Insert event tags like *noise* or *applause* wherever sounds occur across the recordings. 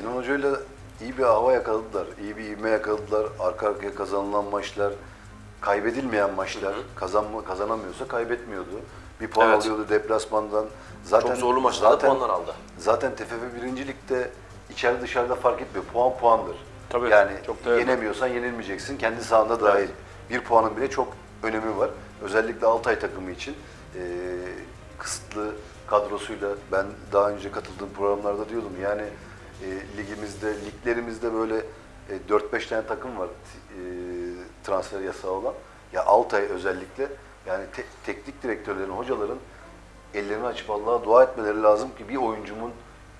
Sinan Hoca'yla iyi bir hava yakaladılar, iyi bir ivme yakaladılar. Arka arkaya kazanılan maçlar, kaybedilmeyen maçlar. Kazanma, kazanamıyorsa kaybetmiyordu. Bir puan Evet. alıyordu deplasmandan. Zaten Çok zorlu maçlarda zaten, puanlar aldı. Zaten TFF birincilikte içeride dışarıda fark etmiyor. Puan puandır. Tabii, yani çok yenemiyorsan yenilmeyeceksin. Kendi sahanda dahil. Bir puanın bile çok önemi var. Özellikle Altay takımı için eee, kısıtlı kadrosuyla ben daha önce katıldığım programlarda diyordum yani e, ligimizde, liglerimizde böyle e, 4-5 tane takım var e, transfer yasağı olan. Ya Altay özellikle yani te- teknik direktörlerin, hocaların ellerini açıp Allah'a dua etmeleri lazım ki bir oyuncumun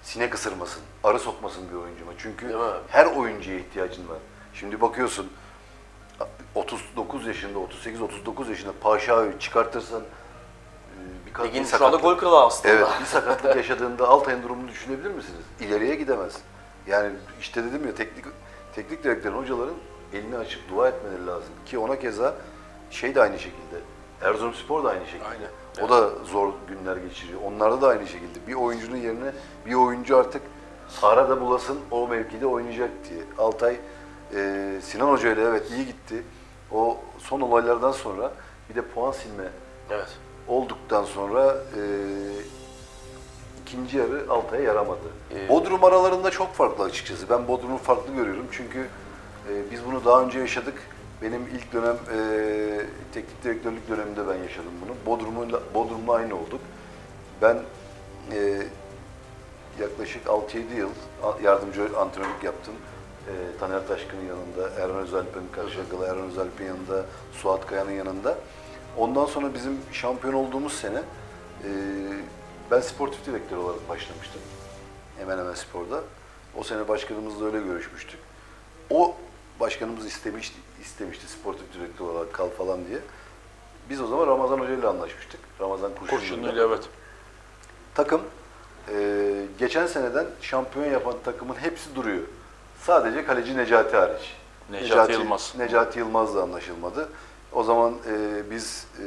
sinek ısırmasın, arı sokmasın bir oyuncuma. Çünkü her oyuncuya ihtiyacın var. Şimdi bakıyorsun 39 yaşında, 38-39 yaşında Paşa'yı çıkartırsan bir, ka- Ligin bir şu anda gol kralı aslında. Evet, bir sakatlık yaşadığında Altay'ın durumunu düşünebilir misiniz? İleriye gidemez. Yani işte dedim ya teknik teknik direktörün hocaların elini açıp dua etmeleri lazım ki ona keza şey de aynı şekilde. Erzurumspor da aynı şekilde. Aynen, O da zor günler geçiriyor. Onlarda da aynı şekilde. Bir oyuncunun yerine bir oyuncu artık arada bulasın o mevkide oynayacak diye. Altay e, Sinan Hoca ile evet iyi gitti. O son olaylardan sonra bir de puan silme Evet. Olduktan sonra e, ikinci yarı Altay'a yaramadı. Ee, Bodrum aralarında çok farklı açıkçası. Ben Bodrum'u farklı görüyorum çünkü e, biz bunu daha önce yaşadık. Benim ilk dönem e, teknik direktörlük döneminde ben yaşadım bunu. Bodrum'la Bodrum'la aynı olduk. Ben e, yaklaşık 6-7 yıl yardımcı antrenörlük yaptım. E, Taner Taşkın'ın yanında, Erhan Özalp'in Karşıyakalı, Erhan Özalp'in yanında, Suat Kaya'nın yanında. Ondan sonra bizim şampiyon olduğumuz sene e, ben sportif direktör olarak başlamıştım. Hemen hemen sporda. O sene başkanımızla öyle görüşmüştük. O başkanımız istemişti, istemişti sportif direktör olarak kal falan diye. Biz o zaman Ramazan Hoca ile anlaşmıştık. Ramazan Kurşunlu'yla. Kurşunlu'yla evet. Takım e, geçen seneden şampiyon yapan takımın hepsi duruyor. Sadece kaleci Necati hariç. Necati Yılmaz. Necati Yılmaz'la anlaşılmadı. O zaman e, biz e,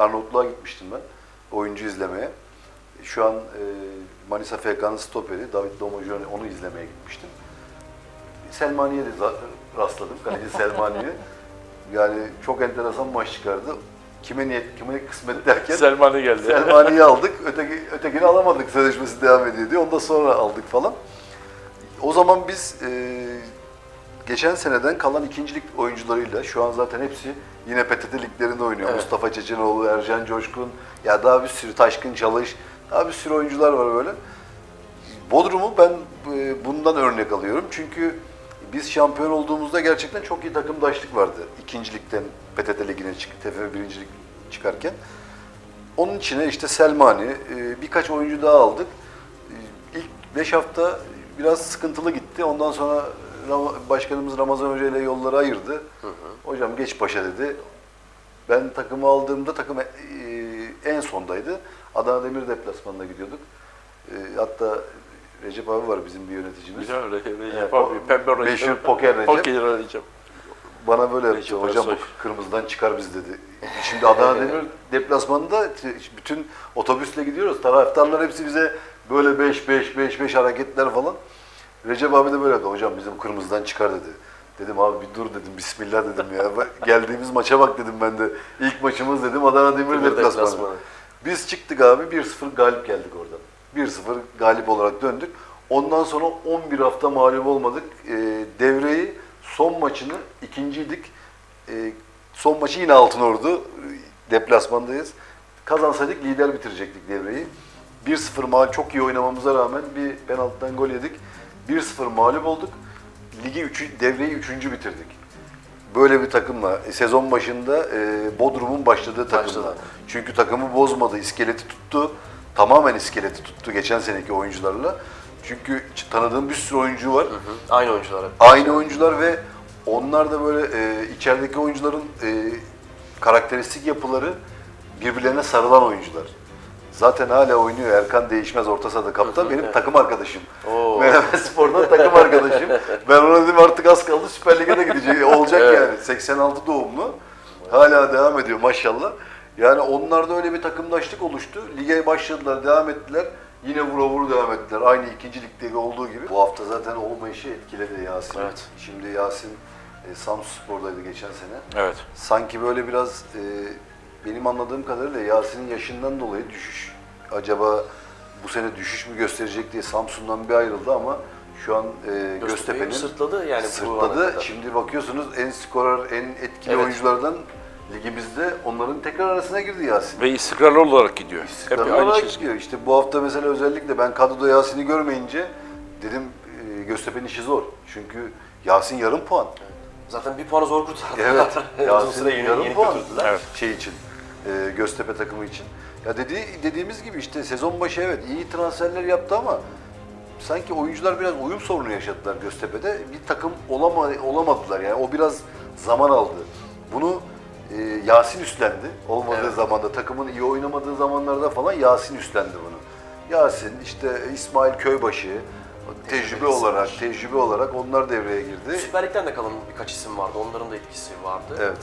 Arnavutluğa gitmiştim ben oyuncu izlemeye. Şu an e, Manisa FK'nın stoperi David Domojone onu izlemeye gitmiştim. Selmaniye de rastladım. Kaleci *laughs* Selmaniye. Yani çok enteresan maç çıkardı. Kime niyet, kime kısmet derken Selmani geldi. Selmani'yi aldık, öteki, ötekini alamadık sözleşmesi devam ediyor diye. Onu da sonra aldık falan. O zaman biz e, geçen seneden kalan ikincilik oyuncularıyla, şu an zaten hepsi yine PTT liglerinde oynuyor. Evet. Mustafa Çetinoğlu, Ercan Coşkun, ya daha bir sürü Taşkın Çalış, daha bir sürü oyuncular var böyle. Bodrum'u ben e, bundan örnek alıyorum. Çünkü biz şampiyon olduğumuzda gerçekten çok iyi takımdaşlık vardı. İkincilikten PTT Ligi'ne çık, TFF birincilik çıkarken. Onun içine işte Selmani, e, birkaç oyuncu daha aldık. E, İlk 5 hafta biraz sıkıntılı gitti. Ondan sonra Başkanımız Ramazan Hoca ile yolları ayırdı. Hocam geç başa dedi. Ben takımı aldığımda takım e, en sondaydı. Adana Demir deplasmanına gidiyorduk. E, hatta Recep abi var bizim bir yöneticimiz. Güzel Recep Evet, abi. Pembe Recep. meşhur poker Recep. Poker Recep. Bana böyle yaptı. Recep Hocam bu Ersoy. kırmızıdan çıkar biz dedi. Şimdi Adana *laughs* Demir deplasmanında bütün otobüsle gidiyoruz. Taraftarlar hepsi bize böyle 5 5 5 5 hareketler falan. Recep abi de böyle yaptı. Hocam bizim kırmızıdan çıkar dedi. Dedim abi bir dur dedim. Bismillah dedim ya. Geldiğimiz maça bak dedim ben de. İlk maçımız dedim Adana Demir deplasmanı. Biz çıktık abi 1-0 galip geldik oradan. 1-0 galip olarak döndük. Ondan sonra 11 hafta mağlup olmadık. Ee, devreyi son maçını ikinciydik. Ee, son maçı yine Altınordu. Deplasmandayız. Kazansaydık lider bitirecektik devreyi. 1-0 mağlup çok iyi oynamamıza rağmen bir penaltıdan gol yedik. 1-0 mağlup olduk. Ligi üçü, devreyi üçüncü bitirdik. Böyle bir takımla e, sezon başında e, Bodrum'un başladığı takımla. Başladı. Çünkü takımı bozmadı, iskeleti tuttu. Tamamen iskeleti tuttu geçen seneki oyuncularla. Çünkü tanıdığım bir sürü oyuncu var. Hı, Aynı oyuncular. Aynı oyuncular ve onlar da böyle e, içerideki oyuncuların e, karakteristik yapıları birbirlerine sarılan oyuncular. Zaten hala oynuyor Erkan Değişmez orta sahada kaptan benim takım arkadaşım. *laughs* Menemen Spor'dan takım arkadaşım. Ben ona dedim artık az kaldı Süper Lig'e de gidecek. Olacak Evet. yani. 86 doğumlu. Hala devam ediyor maşallah. Yani onlarda öyle bir takımdaşlık oluştu. Lige başladılar, devam ettiler. Yine vura vura devam ettiler. Aynı ikinci ligdeki olduğu gibi. Bu hafta zaten olmayışı etkiledi Yasin. Evet. Şimdi Yasin e, Samsunspor'daydı geçen sene. Evet. Sanki böyle biraz e, benim anladığım kadarıyla Yasin'in yaşından dolayı düşüş acaba bu sene düşüş mü gösterecek diye Samsun'dan bir ayrıldı ama şu an e, Göztepe'nin sırtladı yani sırtladı. Şimdi bakıyorsunuz en skorer, en etkili Evet. oyunculardan ligimizde onların tekrar arasına girdi Yasin. Ve istikrarlı olarak gidiyor. İstikrarlı Hep aynı olarak çizgi. gidiyor. İşte bu hafta mesela özellikle ben kadroda Yasin'i görmeyince dedim e, Göztepe'nin işi zor. Çünkü Yasin yarım puan. Zaten bir puanı zor kurtardı. Evet. *laughs* Yasin yarım yeni puan. götürdüler. Evet. Şey için, e, Göztepe takımı için. Ya dedi, dediğimiz gibi işte sezon başı evet iyi transferler yaptı ama sanki oyuncular biraz uyum sorunu yaşadılar Göztepe'de. Bir takım olama, olamadılar yani o biraz zaman aldı. Bunu e, Yasin üstlendi. Olmadığı Evet. zamanda, takımın iyi oynamadığı zamanlarda falan Yasin üstlendi bunu. Yasin, işte İsmail Köybaşı, tecrübe olarak, tecrübe olarak onlar devreye girdi. Süper Lig'den de kalan birkaç isim vardı. Onların da etkisi vardı. Evet.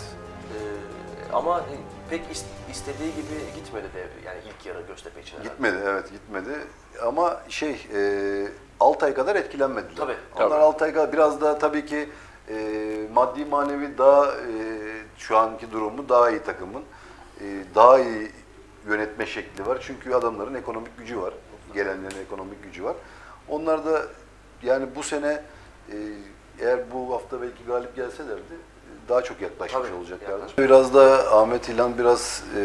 Ama pek is- istediği gibi gitmedi de yani ilk yarı Göztepe için herhalde. Gitmedi evet gitmedi ama şey e, Altay kadar etkilenmediler. Tabii, Onlar tabii. Altay kadar biraz da tabii ki e, maddi manevi daha e, şu anki durumu daha iyi takımın. E, daha iyi yönetme şekli var. Çünkü adamların ekonomik gücü var. Gelenlerin ekonomik gücü var. Onlar da yani bu sene e, eğer bu hafta belki galip gelselerdi e, daha çok yaklaşmış Tabii, olacaklardı. yaklaşmış. Biraz da Ahmet İlhan biraz e,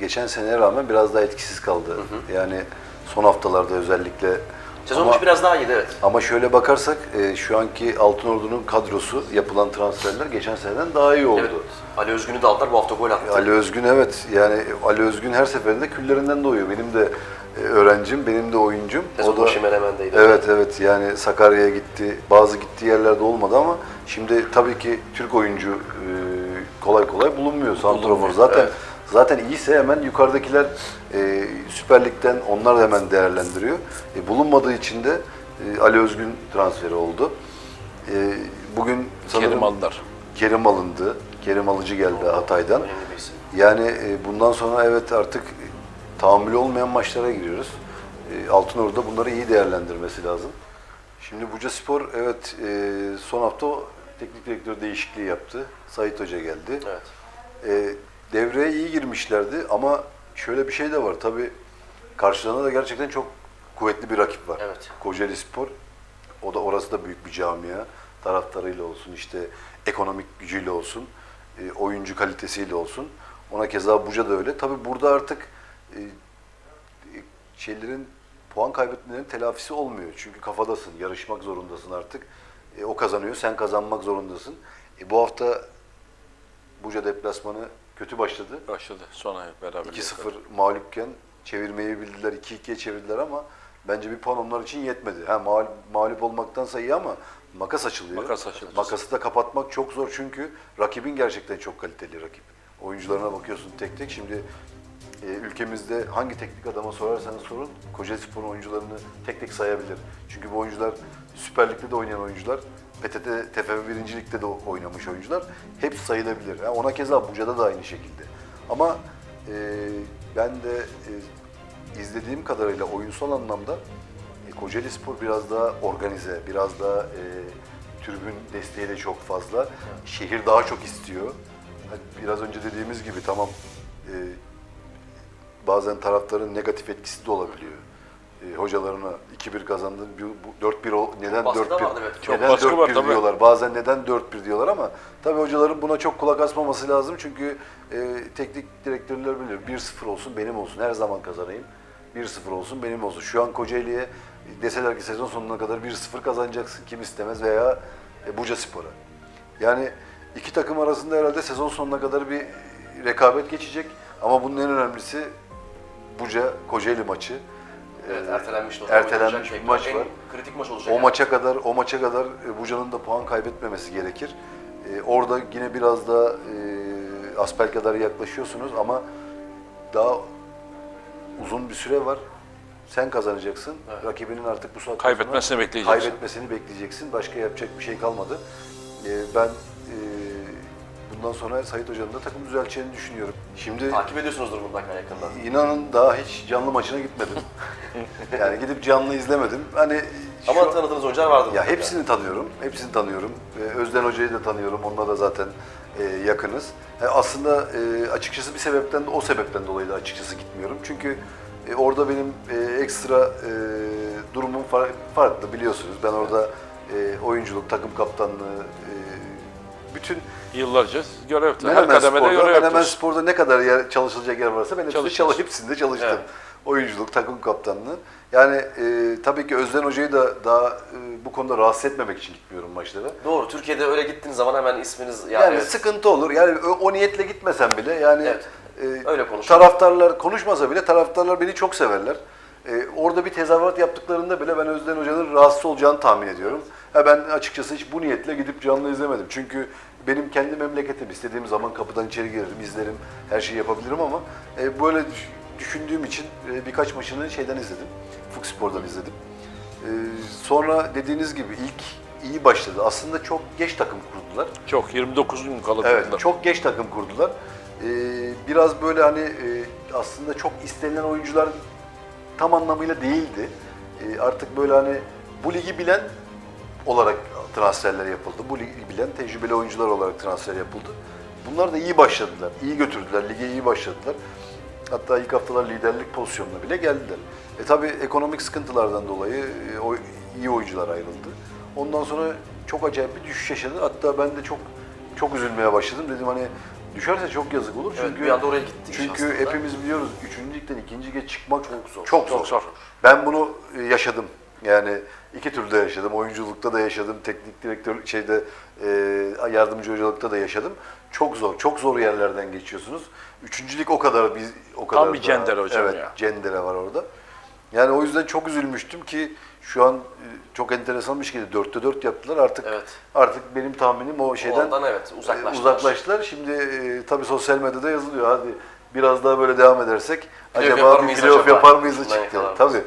geçen seneye rağmen biraz daha etkisiz kaldı. Yani son haftalarda özellikle. Sezon ama, başı biraz daha iyiydi evet. ama şöyle bakarsak e, şu anki Altınordu'nun kadrosu yapılan transferler geçen seneden daha iyi oldu. Evet. Ali Özgün'ü de aldılar bu hafta gol attı. Ali Özgün evet yani Ali Özgün her seferinde küllerinden doğuyor. Benim de e, öğrencim, benim de oyuncum. Sezon başı Menemen'deydi. Evet evet yani Sakarya'ya gitti. Bazı gittiği yerlerde olmadı ama şimdi tabii ki Türk oyuncu e, kolay kolay bulunmuyor santrafor. Zaten zaten iyiyse hemen yukarıdakiler e, Süper Lig'den onlar da hemen değerlendiriyor. E, bulunmadığı için de e, Ali Özgün transferi oldu. E, bugün sanırım Kerim aldılar. Kerim alındı. Kerim Alıcı geldi Hatay'dan. Yani e, bundan sonra evet artık tahammülü olmayan maçlara giriyoruz. E, Altınordu'da bunları iyi değerlendirmesi lazım. Şimdi Buca Spor evet e, son hafta teknik direktör değişikliği yaptı. Sait Hoca geldi. Evet. E, devreye iyi girmişlerdi ama şöyle bir şey de var. Tabii karşılarında da gerçekten çok kuvvetli bir rakip var. Evet. Kocaeli Spor. O da orası da büyük bir camia. Taraftarıyla olsun, işte ekonomik gücüyle olsun, e, oyuncu kalitesiyle olsun. Ona keza Buca da öyle. Tabii burada artık e, e, şeylerin puan kaybetmelerinin telafisi olmuyor. Çünkü kafadasın, yarışmak zorundasın artık. E, o kazanıyor, sen kazanmak zorundasın. E, bu hafta Buca deplasmanı kötü başladı. Başladı. Sonra beraber. 2-0 mağlupken çevirmeyi bildiler, 2-2'ye çevirdiler ama bence bir puan onlar için yetmedi. Ha, mağlup, mağlup olmaktansa iyi ama makas açılıyor. Makas açıldı. Makası da kapatmak çok zor çünkü rakibin gerçekten çok kaliteli rakip. Oyuncularına bakıyorsun tek tek. Şimdi e, ülkemizde hangi teknik adama sorarsanız sorun, Kocaeli Spor'un oyuncularını tek tek sayabilir. Çünkü bu oyuncular Süper Lig'de de oynayan oyuncular, PTT, TFF 1. Lig'de de oynamış oyuncular. Hepsi sayılabilir. Ha, ona keza Buca'da da aynı şekilde. Ama e, ben de e, izlediğim kadarıyla oyunsal anlamda e, Kocaeli Spor biraz daha organize, biraz daha e, tribün desteği de çok fazla. Şehir daha çok istiyor. Hani biraz önce dediğimiz gibi tamam e, bazen taraftarın negatif etkisi de olabiliyor. E, hocalarına 2-1 kazandın, bu- bu 4-1 ol- neden baskı da 4-1 vardı, evet. Çok neden baskı 4-1 var, tabii. diyorlar. Bazen neden 4-1 diyorlar ama tabii hocaların buna çok kulak asmaması lazım. Çünkü e, teknik direktörler bilir. 1-0 olsun benim olsun. Her zaman kazanayım. 1-0 olsun benim olsun. Şu an Kocaeli'ye deseler ki sezon sonuna kadar 1-0 kazanacaksın. Kim istemez veya e, Buca Spor'a. Yani iki takım arasında herhalde sezon sonuna kadar bir rekabet geçecek. Ama bunun en önemlisi Buca Kocaeli maçı. Evet, Ee, ertelenmiş. zaman ertelenmiş bir maç En var. kritik maç olacak. O yani. maça kadar o maça kadar e, Buca'nın da puan kaybetmemesi gerekir. E, orada yine biraz da e, Aspel kadar yaklaşıyorsunuz ama daha uzun bir süre var. Sen kazanacaksın. Evet. Rakibinin artık bu saatten Kaybetmesini bekleyeceksin. Kaybetmesini bekleyeceksin. Başka yapacak bir şey kalmadı. E, ben e, bundan sonra Sait Hoca'nın da takım düzelteceğini düşünüyorum. Şimdi Takip ediyorsunuzdur mutlaka yakından. inanın daha hiç canlı maçına gitmedim. *laughs* yani gidip canlı izlemedim. Hani şu- Ama tanıdığınız oyuncular vardır. ya mutlaka. hepsini tanıyorum. Hepsini tanıyorum. Ee, Özden Hoca'yı da tanıyorum. Onunla da zaten e, yakınız. E, aslında e, açıkçası bir sebepten de o sebepten dolayı da açıkçası gitmiyorum. Çünkü e, orada benim e, ekstra e, durumum far- farklı biliyorsunuz. Ben orada e, oyunculuk, takım kaptanlığı, e, bütün Yıllarca görev her Menemen kademede Spor'da, görev Menemen yaptınız. Spor'da ne kadar yer, çalışılacak yer varsa ben hepsinde, çalış, hepsinde çalıştım. Evet. Oyunculuk, takım kaptanlığı. Yani e, tabii ki Özden Hoca'yı da daha e, bu konuda rahatsız etmemek için gitmiyorum maçlara. Doğru. Türkiye'de öyle gittiğiniz zaman hemen isminiz ya Yani evet. sıkıntı olur. Yani o, o niyetle gitmesem bile yani Evet. e, Öyle konuşalım. taraftarlar konuşmasa bile taraftarlar beni çok severler. E, orada bir tezahürat yaptıklarında bile ben Özden Hoca'nın rahatsız olacağını tahmin ediyorum. Ha, ben açıkçası hiç bu niyetle gidip canlı izlemedim. Çünkü benim kendi memleketim. istediğim zaman kapıdan içeri girerim, izlerim, her şeyi yapabilirim ama e, böyle düş- düşündüğüm için e, birkaç maçını şeyden izledim. Fox Spor'dan izledim. E, sonra dediğiniz gibi ilk iyi başladı. Aslında çok geç takım kurdular. Çok 29 gün kala Evet, çok geç takım kurdular. Ee, biraz böyle hani e, aslında çok istenilen oyuncular tam anlamıyla değildi. Ee, artık böyle hani bu ligi bilen olarak transferler yapıldı. Bu ligi bilen tecrübeli oyuncular olarak transfer yapıldı. Bunlar da iyi başladılar, iyi götürdüler, lige iyi başladılar. Hatta ilk haftalar liderlik pozisyonuna bile geldiler. E tabi ekonomik sıkıntılardan dolayı e, o iyi oyuncular ayrıldı. Ondan sonra çok acayip bir düşüş yaşadı. Hatta ben de çok çok üzülmeye başladım. Dedim hani düşerse çok yazık olur. Evet, Çünkü bir anda oraya gittik Çünkü aslında. hepimiz biliyoruz 3. ligden 2. lige çıkmak çok zor. Çok Çok, zor. Ben bunu e, yaşadım. Yani iki türlü yaşadım. Oyunculukta da yaşadım, teknik direktör şeyde e, yardımcı hocalıkta da yaşadım. Çok zor, çok zor yerlerden geçiyorsunuz. Üçüncülük o kadar biz o kadar bir daha- cendere hocam evet, ya. cendere var orada. Yani o yüzden çok üzülmüştüm ki şu an e, çok enteresan bir şekilde dörtte dört yaptılar. Artık Evet. artık benim tahminim o şeyden Oradan evet e, uzaklaştılar. uzaklaştılar. Şimdi e, tabii sosyal medyada yazılıyor. Hadi biraz daha böyle devam edersek Playoff acaba bir playoff yapar mıyız çıktı. Tabii.